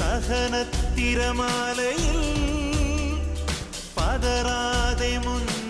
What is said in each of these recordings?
സഹനത്തിരമാലയിൽ പതറാതെ മുന്നേറിടാ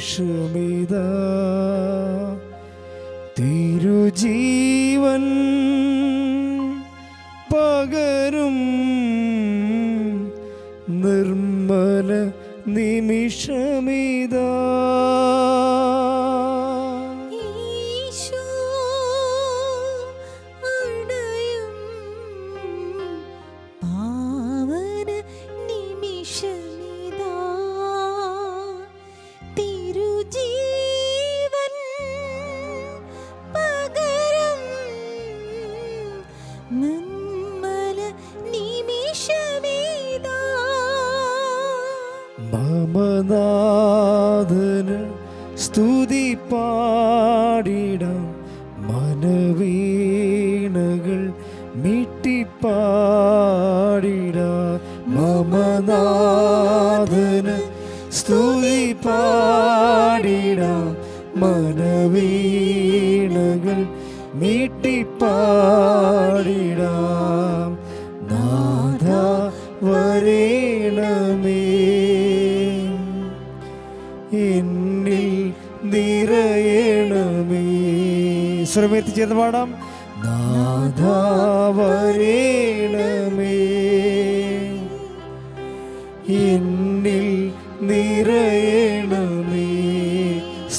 നിമിഷമിതാ തിരുജീവൻ മമനാഥന് സ്തുതി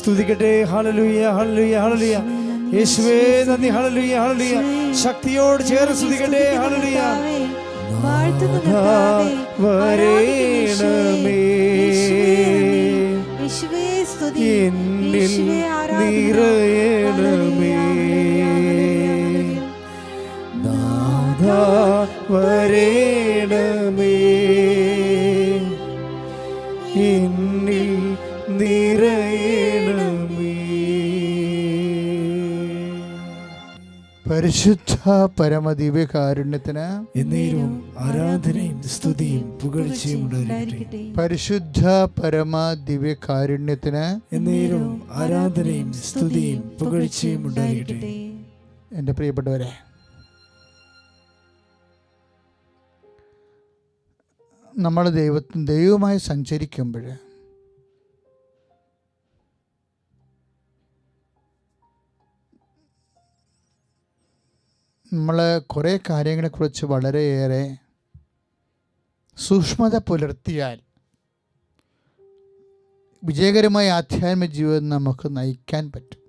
സ്തുതിക്കട്ടെ. ഹളലുയ ഹളലുയ ഹളലുയ യേശുവേ നന്ദി. ഹളലുയ ഹളലുയ ശക്തിയോട് ചേർന്ന് സ്തുതിക്കട്ടെ. ഹളലുയ വരേണമേ. വരേണമേ പരിശുദ്ധ പരമദിവ്യകാരുണ്യത്തിന് എന്നേരവും ആരാധനയും സ്തുതിയും പുകഴ്ചയും ഉണ്ടായിരിക്കട്ടെ. പരിശുദ്ധ പരമ ദിവ്യകാരുണ്യത്തിന് എന്നേരവും ആരാധനയും സ്തുതിയും പുകഴ്ചയും ഉണ്ടായിരിക്കട്ടെ. എന്റെ പ്രിയപ്പെട്ടവരെ നമ്മൾ ദൈവത്തിന് ദൈവമായി സഞ്ചരിക്കുമ്പോൾ നമ്മൾ കുറേ കാര്യങ്ങളെക്കുറിച്ച് വളരെയേറെ സൂക്ഷ്മത പുലർത്തിയാൽ വിജയകരമായ ആധ്യാത്മിക ജീവിതം നമുക്ക് നയിക്കാൻ പറ്റും.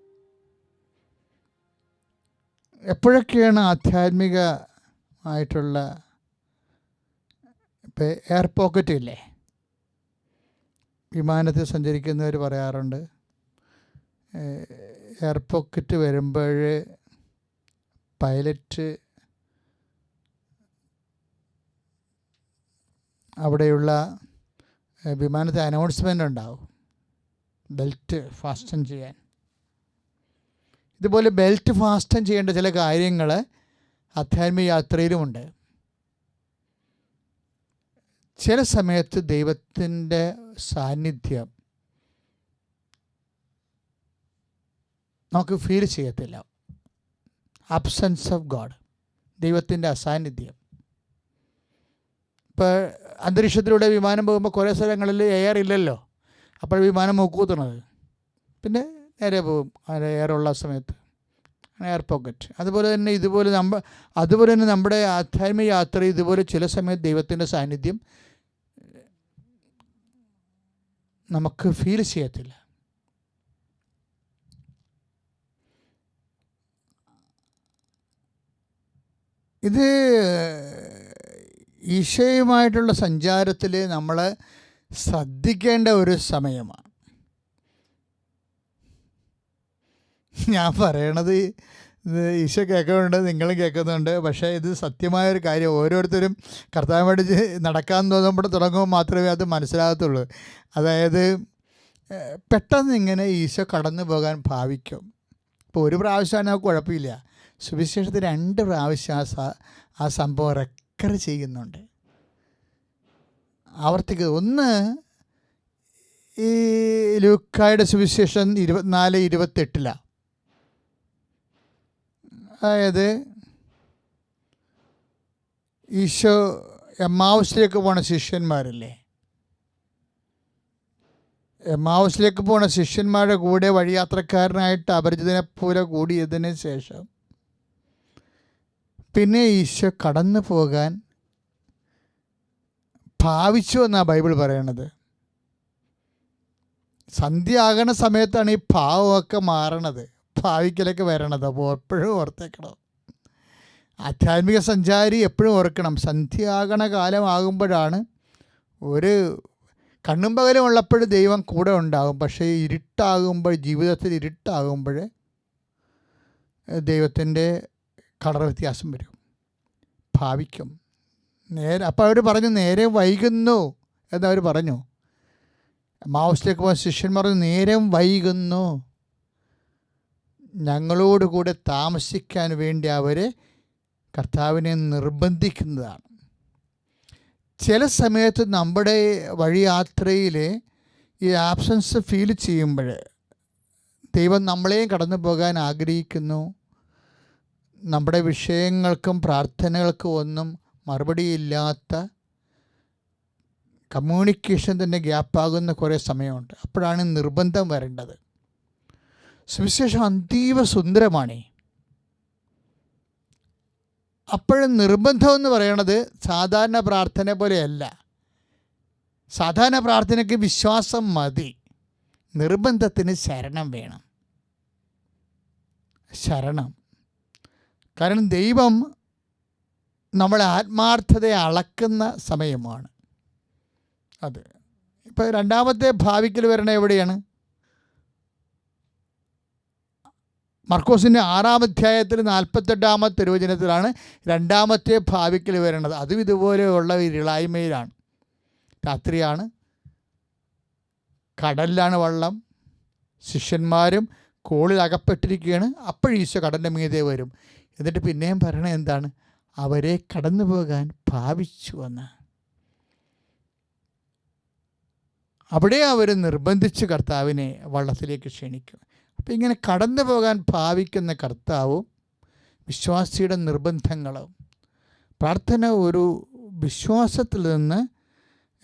എപ്പോഴൊക്കെയാണ് ആധ്യാത്മിക ആയിട്ടുള്ള ഇപ്പം എയർ പോക്കറ്റ് ഇല്ലേ? വിമാനത്തിൽ സഞ്ചരിക്കുന്നവർ പറയാറുണ്ട്. എയർ പോക്കറ്റ് വരുമ്പോൾ പൈലറ്റ് അവിടെയുള്ള വിമാനത്തെ അനൗൺസ്മെന്റ് ഉണ്ടാവും. ബെൽറ്റ് ഫാസ്റ്റൻ ചെയ്യാൻ. ഇതുപോലെ ബെൽറ്റ് ഫാസ്റ്റൻ ചെയ്യേണ്ട ചില കാര്യങ്ങൾ ആധ്യാത്മിക യാത്രയിലുമുണ്ട്. ചില സമയത്ത് ദൈവത്തിന്റെ സാന്നിധ്യം നമുക്ക് ഫീൽ ചെയ്യത്തില്ല. അബ്സെൻസ് ഓഫ് ഗോഡ് ദൈവത്തിന്റെ അസാന്നിധ്യം. ഇപ്പോൾ അന്തരീക്ഷത്തിലൂടെ വിമാനം പോകുമ്പോൾ കുറേ സ്ഥലങ്ങളിൽ എയർ ഇല്ലല്ലോ. അപ്പോൾ വിമാനം മൂക്കൂത്തുന്നത് പിന്നെ നേരെ പോകും എയർ ഉള്ള സമയത്ത്. എയർ പോക്കറ്റ് അതുപോലെ തന്നെ ഇതുപോലെ നമ്മ അതുപോലെ തന്നെ നമ്മുടെ ആധ്യാത്മിക യാത്ര ഇതുപോലെ ചില സമയത്ത് ദൈവത്തിന്റെ സാന്നിധ്യം നമുക്ക് ഫീൽ ചെയ്യത്തില്ല. ഇത് ഈശോയുമായിട്ടുള്ള സഞ്ചാരത്തിൽ നമ്മൾ ശ്രദ്ധിക്കേണ്ട ഒരു സമയമാണ്. ഞാൻ പറയണത് ഇത് ഈശോ കേൾക്കുന്നുണ്ട് നിങ്ങളും കേൾക്കുന്നുണ്ട്. പക്ഷേ ഇത് സത്യമായൊരു കാര്യം. ഓരോരുത്തരും കർത്താവുമായിട്ട് ചെ- നടക്കാൻ തോന്നുമ്പോൾ തുടങ്ങുമ്പോൾ മാത്രമേ അത് മനസ്സിലാകത്തുള്ളൂ. അതായത് പെട്ടെന്ന് ഇങ്ങനെ ഈശോ കടന്നു പോകാൻ ഭാവിക്കും. ഇപ്പോൾ ഒരു പ്രാവശ്യമാണ് കുഴപ്പമില്ല. സുവിശേഷത്തിൽ രണ്ട് പ്രാവശ്യം ആ ആ സംഭവം റെക്കർ ചെയ്യുന്നുണ്ട്. ആവർത്തിക്കുക ഒന്ന് ഈ ലൂക്കായുടെ സുവിശേഷം ഇരുപത്തിനാല് ഇരുപത്തെട്ടിലാണ് അതായത് ഈശോ എമ്മാവസിലേക്ക് പോണ ശിഷ്യന്മാരല്ലേ? എമ്മാവസിലേക്ക് പോണ ശിഷ്യന്മാരുടെ കൂടെ വഴിയാത്രക്കാരനായിട്ട് അപരിചിതനെ പോലെ കൂടിയതിന് ശേഷം പിന്നെ ഈശോ കടന്നു പോകാൻ ഭാവിച്ചു എന്നാണ് ബൈബിൾ പറയണത്. സന്ധ്യ ആകണ സമയത്താണ് ഈ ഭാവമൊക്കെ മാറണത്. ഭാവിക്കലൊക്കെ വരണത്. അപ്പോൾ എപ്പോഴും ഓർത്തേക്കണം. ആധ്യാത്മിക സഞ്ചാരി എപ്പോഴും ഓർക്കണം. സന്ധ്യയാകണ കാലമാകുമ്പോഴാണ് ഒരു കണ്ണും പകലും ഉള്ളപ്പോഴും ദൈവം കൂടെ ഉണ്ടാകും. പക്ഷേ ഇരുട്ടാകുമ്പോൾ ജീവിതത്തിൽ ഇരുട്ടാകുമ്പോൾ ദൈവത്തിന്റെ കളർ വ്യത്യാസം വരും. ഭാവിക്കും. നേരെ അപ്പോൾ അവർ പറഞ്ഞു നേരെ വൈകുന്നു എന്നവർ പറഞ്ഞു. മാവസിലേക്ക് പോകാൻ ശിഷ്യന്മാർ നേരം വൈകുന്നു. ഞങ്ങളോട് കൂടെ താമസിക്കാൻ വേണ്ടി അവരെ കർത്താവിനെ നിർബന്ധിക്കുന്നതാണ്. ചില സമയത്ത് നമ്മുടെ വഴിയാത്രയിൽ ഈ ആബ്സൻസ് ഫീൽ ചെയ്യുമ്പോൾ ദൈവം നമ്മളെയും കടന്നു പോകാൻ ആഗ്രഹിക്കുന്നു. നമ്മുടെ വിഷയങ്ങൾക്കും പ്രാർത്ഥനകൾക്കും ഒന്നും മറുപടിയില്ലാത്ത കമ്മ്യൂണിക്കേഷൻ തന്നെ ഗ്യാപ്പാകുന്ന കുറേ സമയമുണ്ട്. അപ്പോഴാണ് നിർബന്ധം വരേണ്ടത്. സുവിശേഷം അതീവ സുന്ദരമാണ്. അപ്പോഴും നിർബന്ധം എന്ന് പറയണത് സാധാരണ പ്രാർത്ഥന പോലെയല്ല. സാധാരണ പ്രാർത്ഥനയ്ക്ക് വിശ്വാസം മതി. നിർബന്ധത്തിന് ശരണം വേണം. ശരണം. കാരണം ദൈവം നമ്മളെ ആത്മാർത്ഥതയെ അളക്കുന്ന സമയമാണ്. അത്. ഇപ്പോൾ രണ്ടാമത്തെ ഭാവിക്കൽ വരണ എവിടെയാണ്? മർക്കോസിന്റെ ആറാം അധ്യായത്തിൽ നാൽപ്പത്തെട്ടാമത്തെ തിരുവചനത്തിലാണ് രണ്ടാമത്തെ ഭാവിക്കൽ വരണത്. അതും ഇതുപോലെയുള്ള ഇരുളായ്മയിലാണ് രാത്രിയാണ്. കടലിലാണ് വള്ളം. ശിഷ്യന്മാരും കോളിൽ അകപ്പെട്ടിരിക്കുകയാണ്. അപ്പോൾ ഈശോ കടലിന്റെ മീതെ വരും. എന്നിട്ട് പിന്നെയും പറയണ എന്താണ്? അവരെ കടന്നു പോകാൻ ഭാവിച്ചു എന്ന്. അവിടെ അവർ നിർബന്ധിച്ച് കർത്താവിനെ വള്ളത്തിലേക്ക് ക്ഷണിക്കും. അപ്പം ഇങ്ങനെ കടന്നു പോകാൻ ഭാവിക്കുന്ന കർത്താവും വിശ്വാസിയുടെ നിർബന്ധങ്ങളും. പ്രാർത്ഥന ഒരു വിശ്വാസത്തിൽ നിന്ന്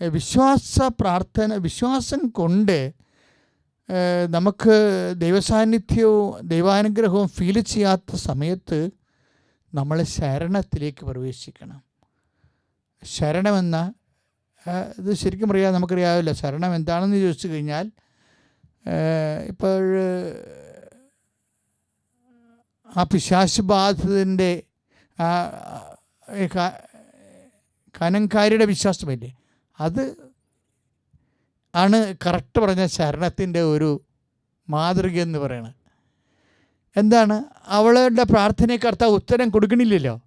വിശ്വാസ പ്രാർത്ഥന വിശ്വാസം കൊണ്ട് നമുക്ക് ദൈവസാന്നിധ്യവും ദൈവാനുഗ്രഹവും ഫീൽ ചെയ്യാത്ത സമയത്ത് നമ്മൾ ശരണത്തിലേക്ക് പ്രവേശിക്കണം. ശരണമെന്ന ഇത് ശരിക്കും പറയാം നമുക്കറിയാവില്ല ശരണം എന്താണെന്ന് ചോദിച്ചു കഴിഞ്ഞാൽ ഇപ്പോൾ ആ പിശാശ് ബാധിതന്റെ ആ ഏ, കനംകാരിയുടെ വിശ്വാസമില്ലേ? അത് ആണ് കറക്റ്റ് പറഞ്ഞ ശരണത്തിന്റെ ഒരു മാതൃക എന്ന് പറയണത്. എന്താണ്? അവളുടെ പ്രാർത്ഥനയെ കർത്താവ് ഉത്തരം കൊടുക്കണില്ലല്ലോ.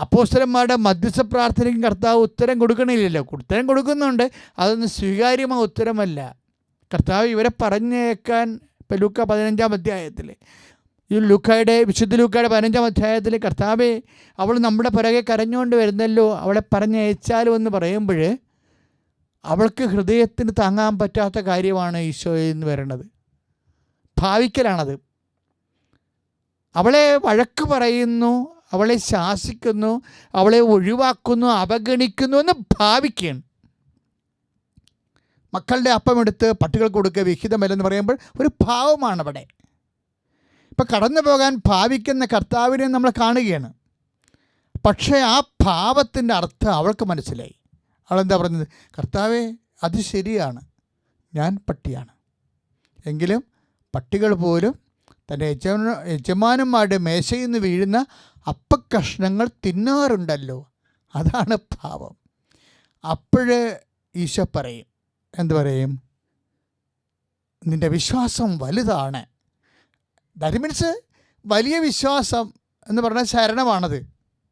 അപ്പോസ്തലന്മാരുടെ മധ്യസ്ഥ പ്രാർത്ഥനയ്ക്കും കർത്താവ് ഉത്തരം കൊടുക്കണില്ലല്ലോ. ഉത്തരം കൊടുക്കുന്നുണ്ട്. അതൊന്നും സ്വീകാര്യമായ ഉത്തരമല്ല. കർത്താവ് ഇവരെ പറഞ്ഞേക്കാൻ ഇപ്പം ലൂക്ക പതിനഞ്ചാം അധ്യായത്തിൽ ഈ ലൂക്കായുടെ വിശുദ്ധ ലൂക്കായുടെ പതിനഞ്ചാം അധ്യായത്തിൽ കർത്താവെ അവൾ നമ്മുടെ പുറകെ കരഞ്ഞുകൊണ്ട് വരുന്നല്ലോ. അവളെ പറഞ്ഞയച്ചാലും എന്ന് പറയുമ്പോൾ അവൾക്ക് ഹൃദയത്തിന് താങ്ങാൻ പറ്റാത്ത കാര്യമാണ് ഈശോയിൽ നിന്ന് വരണത്. ഭാവിക്കലാണത്. അവളെ വഴക്ക് പറയുന്നു അവളെ ശാസിക്കുന്നു അവളെ ഒഴിവാക്കുന്നു അവഗണിക്കുന്നു എന്ന് ഭാവിക്കുകയാണ്. മക്കളുടെ അപ്പമെടുത്ത് പട്ടികൾക്ക് കൊടുക്കുക വിഹിതമല്ലെന്ന് പറയുമ്പോൾ ഒരു ഭാവമാണ് അവിടെ ഇപ്പം കടന്നു പോകാൻ ഭാവിക്കുന്ന കർത്താവിനെ നമ്മൾ കാണുകയാണ്. പക്ഷേ ആ ഭാവത്തിന്റെ അർത്ഥം അവൾക്ക് മനസ്സിലായി. അവളെന്താ പറഞ്ഞത്? കർത്താവെ അത് ശരിയാണ്. ഞാൻ പട്ടിയാണ്. എങ്കിലും പട്ടികൾ പോലും തന്റെ യജ യജമാനന്മാരുടെ മേശയിൽ നിന്ന് വീഴുന്ന അപ്പക്കഷ്ണങ്ങൾ തിന്നാറുണ്ടല്ലോ. അതാണ് ഭാവം അപ്പോഴ് ഈശോ പറയും എന്തു പറയും? നിന്റെ വിശ്വാസം വലുതാണ്. ദാറ്റ് മീൻസ് വലിയ വിശ്വാസം എന്ന് പറഞ്ഞാൽ ശരണമാണത്.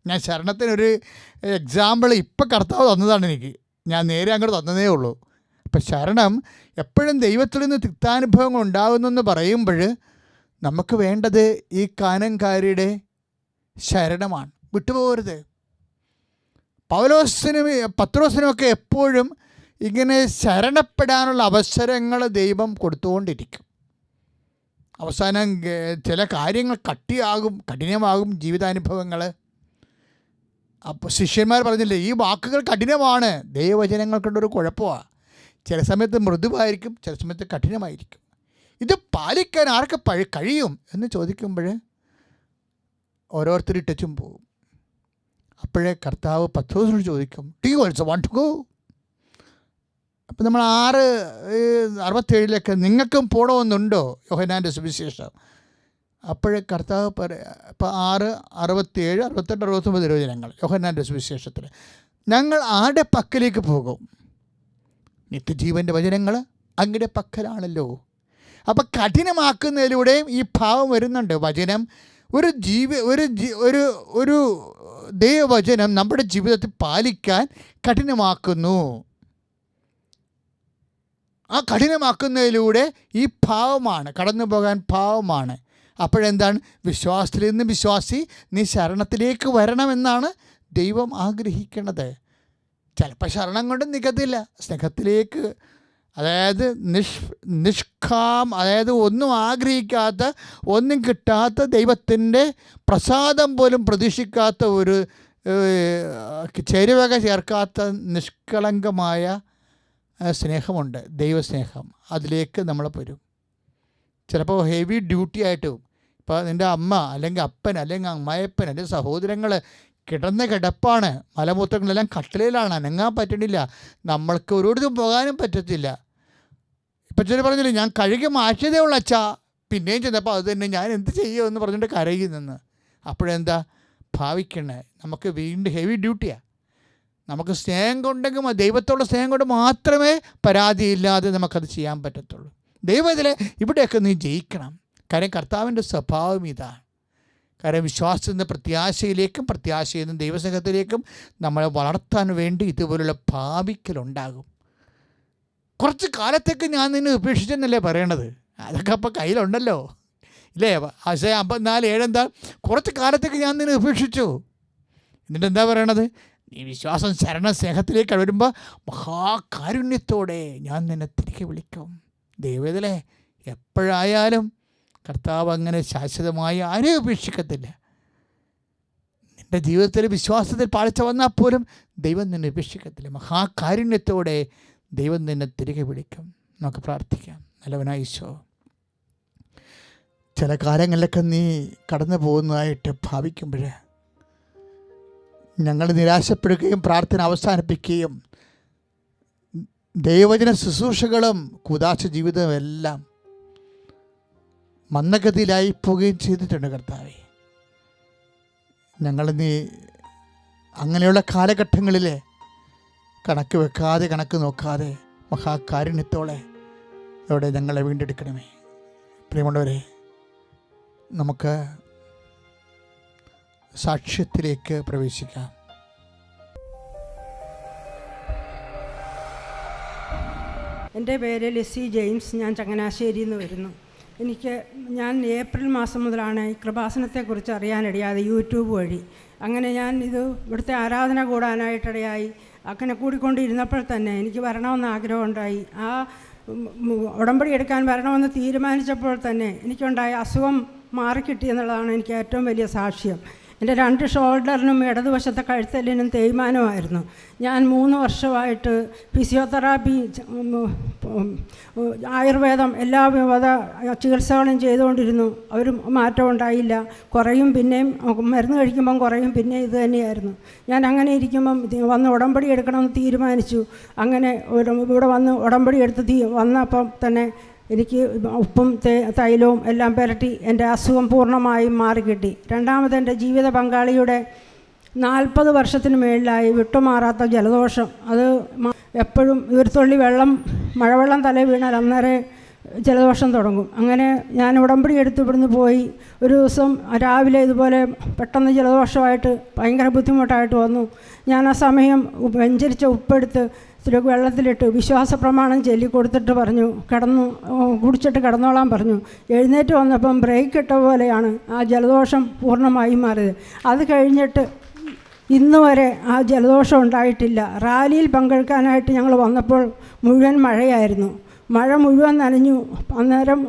ഞാൻ ശരണത്തിനൊരു എക്സാമ്പിൾ ഇപ്പം കർത്താവ് തന്നതാണ് എനിക്ക്. ഞാൻ നേരെ അങ്ങോട്ട് തന്നതേ ഉള്ളൂ. അപ്പം ശരണം എപ്പോഴും ദൈവത്തിൽ നിന്ന് തിക്താനുഭവങ്ങൾ ഉണ്ടാകുന്നെന്ന് പറയുമ്പോൾ നമുക്ക് വേണ്ടത് ഈ കാനംകാരിയുടെ ശരണമാണ്. വിട്ടുപോകരുത്. പൗലോസിനും പത്രോസിനുമൊക്കെ എപ്പോഴും ഇങ്ങനെ ശരണപ്പെടാനുള്ള അവസരങ്ങൾ ദൈവം കൊടുത്തുകൊണ്ടിരിക്കും. അവസാനം ചില കാര്യങ്ങൾ കട്ടിയാകും കഠിനമാകും ജീവിതാനുഭവങ്ങൾ. അപ്പോൾ ശിഷ്യന്മാർ പറഞ്ഞില്ലേ ഈ വാക്കുകൾ കഠിനമാണ്. ദൈവവചനങ്ങൾക്കുള്ളൊരു കുഴപ്പമാണ് ചില സമയത്ത് മൃദുവായിരിക്കും ചില സമയത്ത് കഠിനമായിരിക്കും. ഇത് പാലിക്കാൻ ആർക്ക് പഴ കഴിയും എന്ന് ചോദിക്കുമ്പോൾ ഓരോരുത്തർ ഇട്ടച്ചും പോകും അപ്പോഴേ കർത്താവ് പത്രോസിനോട് ചോദിക്കും to also want to go അപ്പം നമ്മൾ ആറ് അറുപത്തേഴിലൊക്കെ നിങ്ങൾക്കും പോണമെന്നുണ്ടോ? യോഹനാന്റെ സുവിശേഷം. അപ്പോഴേ കർത്താവ് പറയാ ഇപ്പം ആറ് അറുപത്തിയേഴ് അറുപത്തെട്ട് അറുപത്തൊമ്പത് ഇരുപതിനങ്ങൾ യോഹനാന്റെ സുവിശേഷത്തിൽ. ഞങ്ങൾ ആരുടെ പക്കലേക്ക് പോകും? നിത്യജീവന്റെ വചനങ്ങൾ അങ്ങയുടെ പക്കലാണല്ലോ. അപ്പം കഠിനമാക്കുന്നതിലൂടെയും ഈ ഭാവം വരുന്നുണ്ട്. വചനം ഒരു ജീവ ഒരു ഒരു ഒരു ദൈവവചനം നമ്മുടെ ജീവിതത്തിൽ പാലിക്കാൻ കഠിനമാക്കുന്നു. ആ കഠിനമാക്കുന്നതിലൂടെ ഈ ഭാവമാണ് കടന്നു പോകാൻ ഭാവമാണ്. അപ്പോഴെന്താണ്? വിശ്വാസത്തിൽ നിന്ന് വിശ്വാസി നീ ശരണത്തിലേക്ക് വരണമെന്നാണ് ദൈവം ആഗ്രഹിക്കുന്നത് ചിലപ്പോൾ ശരണം കൊണ്ട് നികത്തില്ല. സ്നേഹത്തിലേക്ക് അതായത് നിഷ് നിഷ്കാം അതായത് ഒന്നും ആഗ്രഹിക്കാത്ത ഒന്നും കിട്ടാത്ത ദൈവത്തിന്റെ പ്രസാദം പോലും പ്രതീക്ഷിക്കാത്ത ഒരു ചെരുവക ചേർക്കാത്ത നിഷ്കളങ്കമായ സ്നേഹമുണ്ട്. ദൈവസ്നേഹം. അതിലേക്ക് നമ്മൾ വരും ചിലപ്പോൾ ഹെവി ഡ്യൂട്ടി ആയിട്ട് ഇപ്പോൾ നിന്റെ അമ്മ അല്ലെങ്കിൽ അപ്പൻ അല്ലെങ്കിൽ അമ്മായപ്പൻ അല്ലെങ്കിൽ സഹോദരങ്ങൾ കിടന്ന കിടപ്പാണ്. മലമൂത്രങ്ങളെല്ലാം കട്ടിലയിലാണ് അനങ്ങാൻ പറ്റണില്ല. നമ്മൾക്ക് ഒരിടത്തും പോകാനും പറ്റത്തില്ല. ഇപ്പം ചില പറഞ്ഞില്ലേ ഞാൻ കഴുകി മാറ്റിയതേ ഉള്ളു അച്ഛാ. പിന്നെയും ചെന്നപ്പോൾ അത് തന്നെ ഞാൻ എന്ത് ചെയ്യുമെന്ന് പറഞ്ഞിട്ട് കരയുന്നെന്ന് അപ്പോഴെന്താ? ഭാവിക്കണേ നമുക്ക് വീണ്ടും ഹെവി ഡ്യൂട്ടിയാണ് നമുക്ക് സ്നേഹം കൊണ്ടെങ്കിൽ ദൈവത്തോടുള്ള സ്നേഹം കൊണ്ട് മാത്രമേ പരാതിയില്ലാതെ നമുക്കത് ചെയ്യാൻ പറ്റത്തുള്ളൂ. ദൈവം ഇവിടെയൊക്കെ നീ ജയിക്കണം. കാര്യം കർത്താവിന്റെ സ്വഭാവം ഇതാണ്. കാര്യം വിശ്വാസത്തിൽ നിന്ന് പ്രത്യാശയിലേക്കും പ്രത്യാശയിൽ നിന്ന് ദൈവസ്നേഹത്തിലേക്കും നമ്മളെ വളർത്താൻ വേണ്ടി ഇതുപോലുള്ള ഭാവിക്കലുണ്ടാകും. കുറച്ച് കാലത്തേക്ക് ഞാൻ നിന്നെ ഉപേക്ഷിച്ചെന്നല്ലേ പറയണത്? അതൊക്കെ അപ്പം കയ്യിലുണ്ടല്ലോ. ഇല്ലേ? ആശയ അമ്പത്തിനാല് ഏഴെന്താ കുറച്ച് കാലത്തേക്ക് ഞാൻ നിന്നെ ഉപേക്ഷിച്ചു. എന്നിട്ട് എന്താ പറയണത്? നീ വിശ്വാസം ശരണ സ്നേഹത്തിലേക്ക് വരുമ്പോൾ മഹാകാരുണ്യത്തോടെ ഞാൻ നിന്നെ തിരികെ വിളിക്കും. ദൈവത്തിലെ എപ്പോഴായാലും കർത്താവ് അങ്ങനെ ശാശ്വതമായി ആരെയും ഉപേക്ഷിക്കത്തില്ല. നിന്റെ ജീവിതത്തിൽ വിശ്വാസത്തിൽ പാളിച്ച വന്നാൽ പോലും ദൈവം നിന്നെ ഉപേക്ഷിക്കത്തില്ല. മഹാകാരുണ്യത്തോടെ ദൈവം നിന്നെ തിരികെ വിളിക്കും. നമുക്ക് പ്രാർത്ഥിക്കാം. നല്ലവനായ ഈശോ. ചില കാലങ്ങളിലൊക്കെ നീ കടന്നു പോകുന്നതായിട്ട് ഭാവിക്കുമ്പോൾ ഞങ്ങൾ നിരാശപ്പെടുകയും പ്രാർത്ഥന അവസാനിപ്പിക്കുകയും ദൈവജന ശുശ്രൂഷകളും കുദാശ ജീവിതവും എല്ലാം മന്ദഗതിയിലായി പോവുകയും ചെയ്തിട്ടുണ്ട് കർത്താവെ. ഞങ്ങൾ നീ അങ്ങനെയുള്ള കാലഘട്ടങ്ങളിൽ കണക്ക് വെക്കാതെ കണക്ക് നോക്കാതെ മഹാകാരുണ്യത്തോടെ അവിടെ ഞങ്ങളെ വീണ്ടെടുക്കണമേ. പ്രിയമുള്ളവരെ നമുക്ക് സാക്ഷ്യത്തിലേക്ക് പ്രവേശിക്കാം. എന്റെ പേര് ലിസി ജെയിംസ് ഞാൻ ചങ്ങനാശ്ശേരിയിൽ നിന്ന് വരുന്നു. എനിക്ക് ഞാൻ ഏപ്രിൽ മാസം മുതലാണ് ഈ കൃപാസനത്തെക്കുറിച്ച് അറിയാനിടയായത് യൂട്യൂബ് വഴി. അങ്ങനെ ഞാൻ ഇത് ഇവിടുത്തെ ആരാധന കൂടാനായിട്ടിടയായി. അങ്ങനെ കൂടിക്കൊണ്ടിരുന്നപ്പോൾ തന്നെ എനിക്ക് വരണമെന്ന് ആഗ്രഹമുണ്ടായി. ആ ഉടമ്പടി എടുക്കാൻ വരണമെന്ന് തീരുമാനിച്ചപ്പോൾ തന്നെ എനിക്കുണ്ടായ അസുഖം മാറിക്കിട്ടി എന്നുള്ളതാണ് എനിക്ക് ഏറ്റവും വലിയ സാക്ഷ്യം. എന്റെ രണ്ട് ഷോൾഡറിനും ഇടതുവശത്തെ കഴുത്തലിനും തേയ്മാനമായിരുന്നു. ഞാൻ മൂന്ന് വർഷമായിട്ട് ഫിസിയോതെറാപ്പി ആയുർവേദം എല്ലാ വിധ ചികിത്സകളും ചെയ്തുകൊണ്ടിരുന്നു. അവർ മാറ്റം ഉണ്ടായില്ല. കുറയും പിന്നെയും മരുന്ന് കഴിക്കുമ്പം കുറയും പിന്നെ ഇത് തന്നെയായിരുന്നു. ഞാൻ അങ്ങനെ ഇരിക്കുമ്പം വന്ന് ഉടമ്പടി എടുക്കണമെന്ന് തീരുമാനിച്ചു. അങ്ങനെ ഇവിടെ വന്ന് ഉടമ്പടി എടുത്ത് വന്നപ്പം തന്നെ എനിക്ക് ഉപ്പും തൈലവും എല്ലാം പുരട്ടി എന്റെ അസുഖം പൂർണമായും മാറിക്കിട്ടി. രണ്ടാമത് എന്റെ ജീവിത പങ്കാളിയുടെ നാൽപ്പത് വർഷത്തിന് മേളിലായി വിട്ടുമാറാത്ത ജലദോഷം. അത് എപ്പോഴും ഒരു തുള്ളി വെള്ളം മഴവെള്ളം തല വീണാൽ അന്നേരം ജലദോഷം തുടങ്ങും. അങ്ങനെ ഞാൻ ഉടമ്പടി എടുത്ത് ഇവിടുന്ന് പോയി. ഒരു ദിവസം രാവിലെ ഇതുപോലെ പെട്ടെന്ന് ജലദോഷമായിട്ട് ഭയങ്കര ബുദ്ധിമുട്ടായിട്ട് വന്നു. ഞാൻ ആ സമയം വെഞ്ചരിച്ച ഉപ്പെടുത്ത് ഇത്തിരി വെള്ളത്തിലിട്ട് വിശ്വാസ പ്രമാണം ചൊല്ലി കൊടുത്തിട്ട് പറഞ്ഞു കിടന്നു കുടിച്ചിട്ട് കിടന്നോളാൻ പറഞ്ഞു. എഴുന്നേറ്റ് വന്നപ്പം ബ്രേക്ക് ഇട്ട പോലെയാണ് ആ ജലദോഷം പൂർണമായി മാറിയത്. അത് കഴിഞ്ഞിട്ട് ഇന്ന് വരെ ആ ജലദോഷം ഉണ്ടായിട്ടില്ല. റാലിയിൽ പങ്കെടുക്കാനായിട്ട് ഞങ്ങൾ വന്നപ്പോൾ മുഴുവൻ മഴയായിരുന്നു. മഴ മുഴുവൻ നനഞ്ഞു. അന്നേരം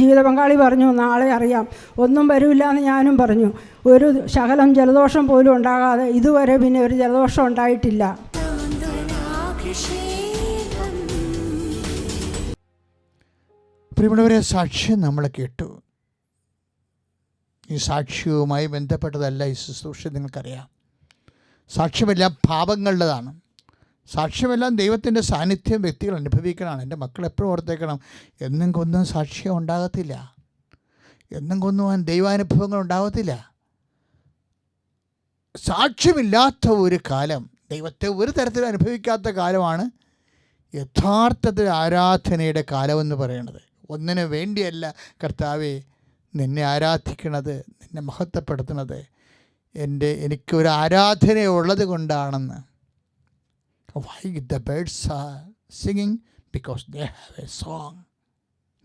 ജീവിത പങ്കാളി പറഞ്ഞു നാളെ അറിയാം. ഒന്നും വരില്ല എന്ന് ഞാനും പറഞ്ഞു. ഒരു ശകലം ജലദോഷം പോലും ഉണ്ടാകാതെ ഇതുവരെ പിന്നെ ഒരു ജലദോഷം ഉണ്ടായിട്ടില്ല. പ്രിയമുള്ളവരെ സാക്ഷ്യം നമ്മൾ കേട്ടു. ഈ സാക്ഷ്യവുമായി ബന്ധപ്പെട്ടതല്ല ഈ ശുശ്രൂഷ നിങ്ങൾക്കറിയാം. സാക്ഷ്യമെല്ലാം പാപങ്ങളുടേതാണ്. സാക്ഷ്യമെല്ലാം ദൈവത്തിന്റെ സാന്നിധ്യം വ്യക്തികൾ അനുഭവിക്കണമാണ് എന്റെ മക്കൾ എപ്പോഴും ഓർത്തേക്കണം എന്നും കൊന്നും സാക്ഷ്യം ഉണ്ടാകത്തില്ല. എന്നും കൊന്നുവാൻ ദൈവാനുഭവങ്ങൾ ഉണ്ടാകത്തില്ല. സാക്ഷ്യമില്ലാത്ത ഒരു കാലം ദൈവത്തെ ഒരു തരത്തിലും അനുഭവിക്കാത്ത കാലമാണ് യഥാർത്ഥത്തിൽ ആരാധനയുടെ കാലമെന്ന് പറയുന്നത് ഒന്നിനു വേണ്ടിയല്ല കർത്താവെ നിന്നെ ആരാധിക്കണത് നിന്നെ മഹത്വപ്പെടുത്തണത്. എന്റെ എനിക്കൊരു ആരാധന ഉള്ളത് കൊണ്ടാണെന്ന്. Why the birds are singing because they have a song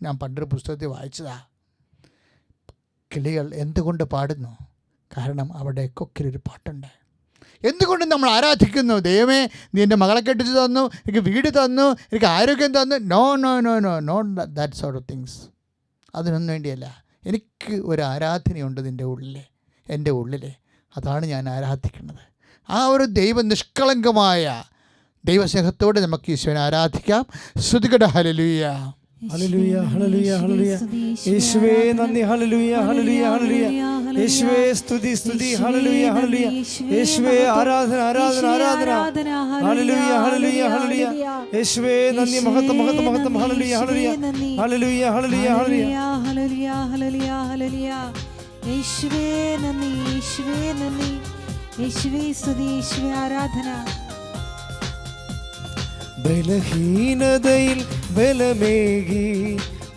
ഞാൻ പണ്ടൊരു പുസ്തകത്തിൽ വായിച്ചതാ. കിളികൾ എന്തുകൊണ്ട് പാടുന്നു? കാരണം അവിടെ കൊക്കിലൊരു പാട്ടുണ്ട്. എന്തുകൊണ്ട് നമ്മൾ ആരാധിക്കുന്നു? ദൈവമേ നീ എന്റെ മകളെ കെട്ടിച്ച് തന്നു എനിക്ക് വീട് തന്നു എനിക്ക് ആരോഗ്യം തന്നു. No no no no not that sort of things അതിനൊന്നും വേണ്ടിയല്ല. എനിക്ക് ഒരു ആരാധനയുണ്ട് നിന്റെ ഉള്ളിൽ എന്റെ ഉള്ളിൽ അതാണ് ഞാൻ ആരാധിക്കുന്നത്. ആ ഒരു ദൈവ നിഷ്കളങ്കമായ ദൈവസ്നേഹത്തോടെ നമുക്ക് ഈശോനെ ആരാധിക്കാം. ശ്രുതികട ഹലലുയ ഹലലുയ ഹലലുയ യേശുവേ നന്ദി ഹലലുയ ഹലലുയ ഹലലുയ യേശുവേ സ്തുതി സ്തുതി ഹലലുയ ഹലലുയ യേശുവേ ആരാധന ആരാധന ആരാധന. ഹലലുയ ഹലലുയ ഹലലുയ യേശുവേ നന്ദി മഹത്വം മഹത്വം മഹത്വം ഹലലുയ ഹലലുയ ഹലലുയ ഹലലുയ ഹലലുയ യേശുവേ നന്ദി യേശുവേ നന്ദി. യേശുവേ സ്തുതി യേശുവേ ആരാധന. ബലഹീനതയിൽ ബലമേകി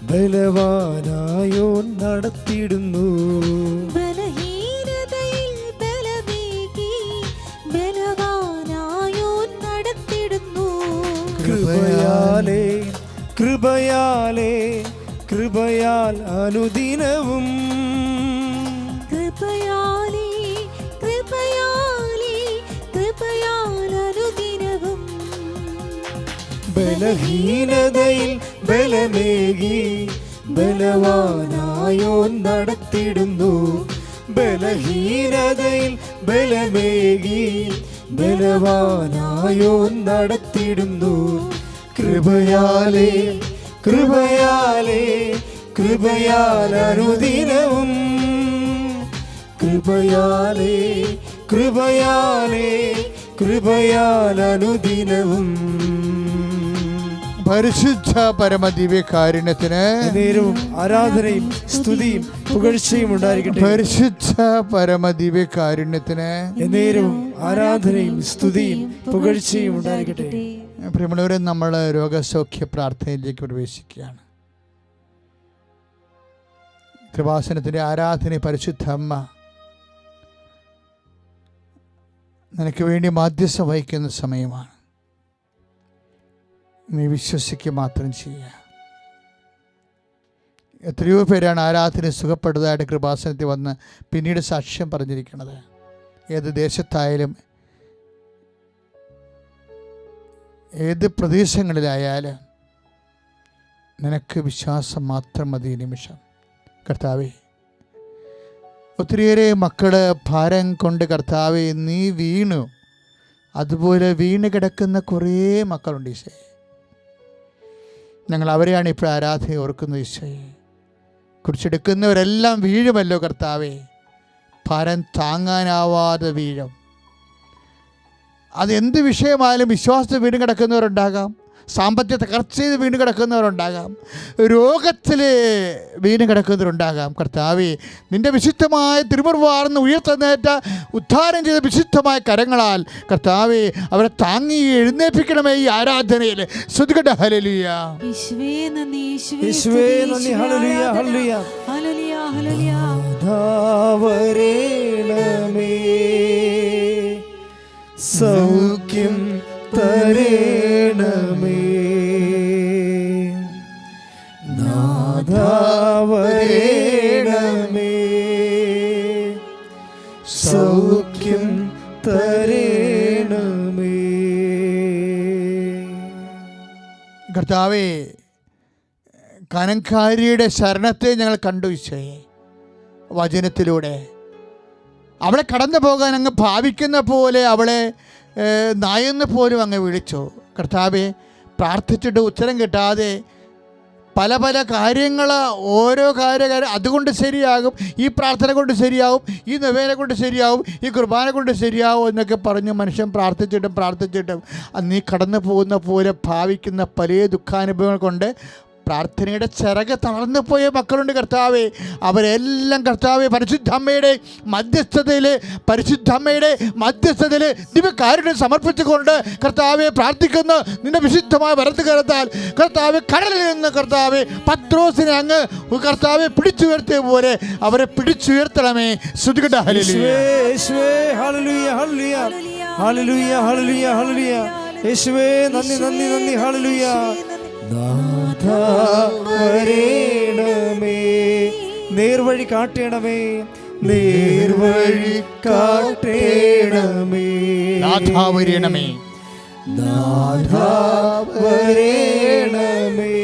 ബലവാനായോ നടത്തിടുന്നു കൃപയാലേ കൃപയാലേ കൃപയാൽ അനുദിനവും. കൃപയാ ബലഹീനതയിൽ ബലമേകി ബലവാനായോ നടത്തിടുന്നു. ബലഹീനതയിൽ ബലമേകി ബലവാനായോ നടത്തിടുന്നു. കൃപയാലേ കൃപയാലേ കൃപയാലരുദിനവും. കൃപയാലേ കൃപയാലേ കൃപയാൽ അനുദിനവും പരിശുദ്ധ പരമദിവ്യകാരുണ്യത്തിന് നേരവും ആരാധനയും സ്തുതിയും പുകഴ്ചയും ഉണ്ടായിരിക്കട്ടെ. പരിശുദ്ധ പരമദിവ്യകാരുണ്യത്തിന് നേരവും ആരാധനയും സ്തുതിയും പുകഴ്ചയും ഉണ്ടായിരിക്കട്ടെ. പ്രിയമുള്ളവരെ നമ്മൾ രോഗസൗഖ്യ പ്രാർത്ഥനയിലേക്ക് പ്രവേശിക്കുകയാണ്. കൃപാസനത്തിന്റെ ആരാധന പരിശുദ്ധ അമ്മ നിനക്ക് വേണ്ടി മാധ്യസ്ഥ വഹിക്കുന്ന സമയമാണ്. നീ വിശ്വസിക്കുക മാത്രം ചെയ്യുക. എത്രയോ പേരാണ് ആരാധന സുഖപ്പെട്ടതായിട്ട് കൃപാസനത്തിൽ വന്ന് പിന്നീട് സാക്ഷ്യം പറഞ്ഞിരിക്കുന്നത്. ഏത് ദേശത്തായാലും ഏത് പ്രദേശങ്ങളിലായാലും നിനക്ക് വിശ്വാസം മാത്രം മതി നിമിഷം. കർത്താവേ ഒത്തിരിയേറെ മക്കൾ ഭാരം കൊണ്ട് കർത്താവേ നീ വീണു. അതുപോലെ വീണ് കിടക്കുന്ന കുറേ മക്കളുണ്ട് ഈശോയെ. ഞങ്ങൾ അവരെയാണ് ഇപ്പോൾ ആരാധന ഓർക്കുന്നത് ഈശോയെ. കുറിച്ചെടുക്കുന്നവരെല്ലാം വീഴുമല്ലോ കർത്താവേ. ഭാരം താങ്ങാനാവാതെ വീഴും. അത് എന്ത് വിഷയമായാലും വിശ്വാസത്തിൽ വീണ് കിടക്കുന്നവരുണ്ടാകാം. സാമ്പത്തിക തകർച്ചയിൽ വീണ് കിടക്കുന്നവരുണ്ടാകാം. രോഗത്തിൽ വീണ് കിടക്കുന്നവരുണ്ടാകാം. കർത്താവേ നിന്റെ വിശുദ്ധമായ തിരുമുറിവാർന്ന് ഉയർത്തുന്നേറ്റ ഉദ്ധാരം ചെയ്ത വിശുദ്ധമായ കരങ്ങളാൽ കർത്താവേ അവരെ താങ്ങി എഴുന്നേൽപ്പിക്കണമേ ഈ ആരാധനയിൽ. ഹലലിയ സൗഖ്യം നന്ദി നാഥാവരേണമേ സൗഖ്യം തരേണമേ. കർത്താവേ കനങ്കാരിയുടെ ശരണത്തെ ഞങ്ങൾ കണ്ടു ഈശോയെ. വചനത്തിലൂടെ. അവളെ കടന്നു പോകാൻ അങ്ങ് ഭാവിക്കുന്ന പോലെ അവളെ നായെന്ന് പോലും അങ്ങ് വിളിച്ചു. കർത്താവെ പ്രാർത്ഥിച്ചിട്ട് ഉത്തരം കിട്ടാതെ പല പല കാര്യങ്ങൾ ഓരോ കാര്യ അതുകൊണ്ട് ശരിയാകും ഈ പ്രാർത്ഥന കൊണ്ട് ശരിയാവും ഈ നവേന കൊണ്ട് ശരിയാവും ഈ കുർബാന കൊണ്ട് ശരിയാവും എന്നൊക്കെ പറഞ്ഞ് മനുഷ്യൻ പ്രാർത്ഥിച്ചിട്ടും പ്രാർത്ഥിച്ചിട്ടും നീ കടന്നു പോകുന്ന പോലെ ഭാവിക്കുന്ന പല ദുഃഖാനുഭവങ്ങൾ കൊണ്ട് പ്രാർത്ഥനയുടെ ചിറക് തളർന്നു പോയ മക്കളുണ്ട് കർത്താവെ. അവരെല്ലാം കർത്താവെ പരിശുദ്ധമ്മയുടെ മധ്യസ്ഥതയിൽ പരിശുദ്ധമ്മയുടെ മധ്യസ്ഥതയിൽ ദിവ്യകാരുണ്യം സമർപ്പിച്ചുകൊണ്ട് കർത്താവെ പ്രാർത്ഥിക്കുന്ന. നിന്റെ വിശുദ്ധമായ വരത്ത് കരുത്താൽ കർത്താവ് കടലിൽ നിന്ന് കർത്താവ് പത്രോസിനെ അങ്ങ് കർത്താവെ പിടിച്ചുയർത്തിയ പോലെ അവരെ പിടിച്ചുയർത്തണമേ. ശ്രുതികട യേശുവേ യേശുവേ hallelujah hallelujah. Hallelujah hallelujah hallelujah. യേശുവേ നന്ദി നന്ദി നന്ദി ഹല്ലേലൂയ. നാഥാ വരേണമേ നേർവഴി കാട്ടണമേ. നേർവഴി കാട്ടേണമേ. നാഥാ വരേണമേ. നാഥാ വരേണമേ.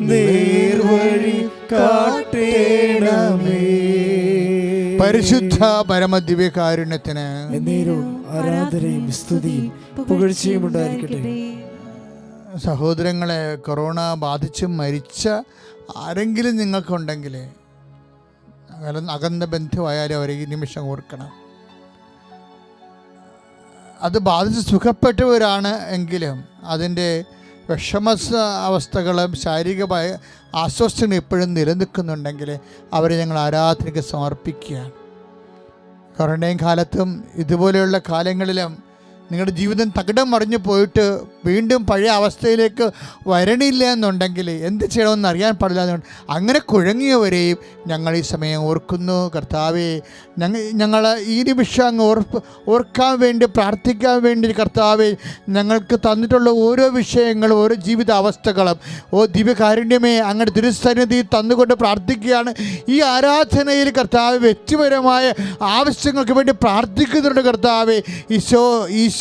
നേർവഴി കാട്ടേണമേ. പരിശുദ്ധ പരമദിവ്യകാരുണ്യത്തിന് എന്നേരവും ആരാധനയും സ്തുതിയും പുകഴ്ചയും ഉണ്ടായിരിക്കട്ടെ. സഹോദരങ്ങളെ കൊറോണ ബാധിച്ച് മരിച്ച ആരെങ്കിലും നിങ്ങൾക്കുണ്ടെങ്കിൽ അകന്ന ബന്ധുവായാലും അവരെ ഈ നിമിഷം ഓർക്കണം. അത് ബാധിച്ച് സുഖപ്പെട്ടവരാണ് എങ്കിലും അതിന്റെ വിഷമ അവസ്ഥകളും ശാരീരികമായ അസ്വസ്ഥനും ഇപ്പോഴും നിലനിൽക്കുന്നുണ്ടെങ്കിൽ അവരെ ഞങ്ങൾ ആരാധനയ്ക്ക് സമർപ്പിക്കുകയാണ്. കൊറോണയും കാലത്തും ഇതുപോലെയുള്ള കാലങ്ങളിലും നിങ്ങളുടെ ജീവിതം തകിടം മറിഞ്ഞു പോയിട്ട് വീണ്ടും പഴയ അവസ്ഥയിലേക്ക് വരണില്ല എന്നുണ്ടെങ്കിൽ എന്ത് ചെയ്യണമെന്ന് അറിയാൻ പാടില്ല എന്നുണ്ട്. അങ്ങനെ കുഴങ്ങിയവരെയും ഞങ്ങൾ ഈ സമയം ഓർക്കുന്നു. കർത്താവെ ഞങ്ങൾ ഞങ്ങൾ ഈ നിമിഷം അങ്ങ് ഓർപ്പ് ഓർക്കാൻ വേണ്ടി പ്രാർത്ഥിക്കാൻ വേണ്ടി കർത്താവെ ഞങ്ങൾക്ക് തന്നിട്ടുള്ള ഓരോ വിഷയങ്ങളും ഓരോ ജീവിത അവസ്ഥകളും ഓ ദിവ്യകാരുണ്യമേ അങ്ങനെ തിരുസന്നിധി തന്നുകൊണ്ട് പ്രാർത്ഥിക്കുകയാണ്. ഈ ആരാധനയിൽ കർത്താവ് വ്യക്തിപരമായ ആവശ്യങ്ങൾക്ക് വേണ്ടി പ്രാർത്ഥിക്കുന്നുണ്ട് കർത്താവെ. ഈശോ ഈശോ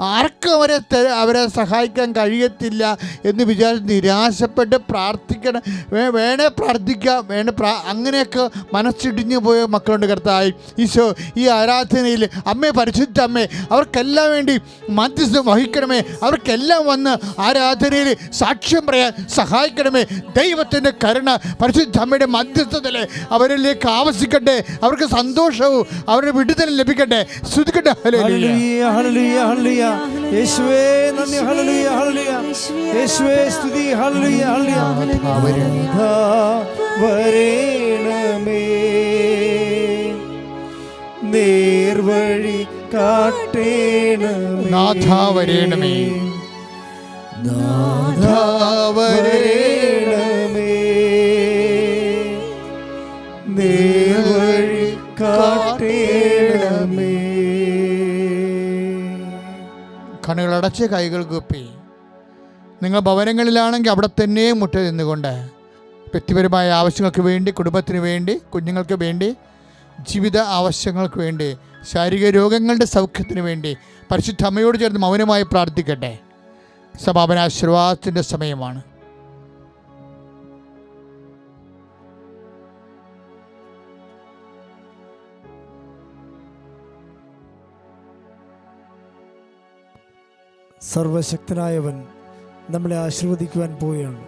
ആർക്കും അവരെ അവരെ സഹായിക്കാൻ കഴിയത്തില്ല എന്ന് വിചാരിച്ച് നിരാശപ്പെട്ട് പ്രാർത്ഥിക്കണം. വേണേ പ്രാർത്ഥിക്കാം വേണേ പ്രാ അങ്ങനെയൊക്കെ മനസ്സിടിഞ്ഞു പോയ മക്കളുണ്ട് കർത്താവായി ഈശോ ഈ ആരാധനയിൽ അമ്മേ പരിശുദ്ധ അമ്മേ അവർക്കെല്ലാം വേണ്ടി മധ്യസ്ഥം വഹിക്കണമേ. അവർക്കെല്ലാം വന്ന് ആരാധനയിൽ സാക്ഷ്യം പറയാൻ സഹായിക്കണമേ. ദൈവത്തിന്റെ കരുണ പരിശുദ്ധ അമ്മയുടെ മധ്യസ്ഥത്തിൽ അവരിലേക്ക് ആവശിക്കട്ടെ. അവർക്ക് സന്തോഷവും അവരുടെ വിടുതലും ലഭിക്കട്ടെ. ശ്രുതിക്കട്ടെ ഹല്ലേലൂയ. ഹല്ലേലൂയ യേശുവേ നന്ദി. ഹല്ലേലൂയ ഹല്ലേലൂയ യേശുവേ സ്തുതി. ഹല്ലേലൂയ ഹല്ലേലൂയ നാഥാ വരേണമേ. നേർവഴി കാട്ടേണമേ. നാഥാ വരേണമേ. നാഥാ വരേണമേ. നേർവഴി കണ്ണുകളടച്ച് കൈകൾ കൂപ്പി. നിങ്ങൾ ഭവനങ്ങളിലാണെങ്കിൽ അവിടെ തന്നെ മുറ്റ നിന്നുകൊണ്ട് വ്യക്തിപരമായ ആവശ്യങ്ങൾക്ക് വേണ്ടി കുടുംബത്തിന് വേണ്ടി കുഞ്ഞുങ്ങൾക്ക് വേണ്ടി ജീവിത ആവശ്യങ്ങൾക്ക് വേണ്ടി ശാരീരിക രോഗങ്ങളുടെ സൗഖ്യത്തിന് വേണ്ടി പരിശുദ്ധ അമ്മയോട് ചേർന്ന് മൗനമായി പ്രാർത്ഥിക്കട്ടെ. സമാപന ആശീർവാദത്തിന്റെ സമയമാണ്. സർവശക്തനായവൻ നമ്മളെ ആശീർവദിക്കുവാൻ പോവുകയാണ്.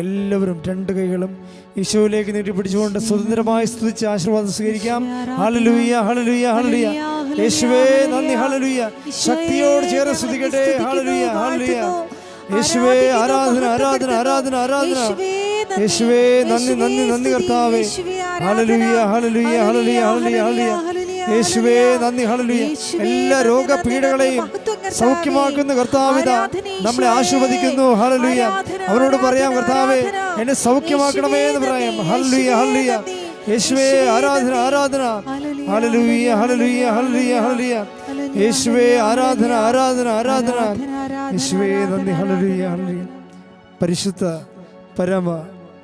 എല്ലാവരും രണ്ട് കൈകളും ഈശോയിലേക്ക് നീട്ടി പിടിച്ചുകൊണ്ട് സ്വതന്ത്രമായി സ്തുതിച്ച് ആശീർവാദം സ്വീകരിക്കാം. ഹലലുയ്യ ഹലലുയ്യ ഹലലുയ്യ യേശുവേ നന്ദി ഹലലുയ്യ ശക്തിയോട് ചേർന്ന് സ്തുതിക്കട്ടെ. ഹലലുയ്യ ഹലലുയ്യ യേശുവേ ആരാധന ആരാധന ആരാധന ആരാധന. യേശുവേ നന്ദി നന്ദി നന്ദി കർത്താവേ. Hallelujah hallelujah hallelujah hallelujah hallelujah. യേശുവേ നന്ദി ഹല്ലേലൂയ. എല്ലാ രോഗപീഠകളെയും സൗഖ്യമാക്കുന്ന കർത്താവിത. നമ്മളെ ആശീർവദിക്കുന്നു. ഹല്ലേലൂയ. അവരോട് പറയാം കർത്താവേ എന്നെ സൗഖ്യമാക്കണമേ എന്ന് പറയാം. Hallelujah hallelujah. യേശുവേ ആരാധന ആരാധന. ഹല്ലേലൂയ ഹല്ലേലൂയ ഹല്ലേലൂയ ഹല്ലേലൂയ യേശുവേ ആരാധന ആരാധന ആരാധന. യേശുവേ നന്ദി ഹല്ലേലൂയ ഹലുയ പരിശുദ്ധ പരമ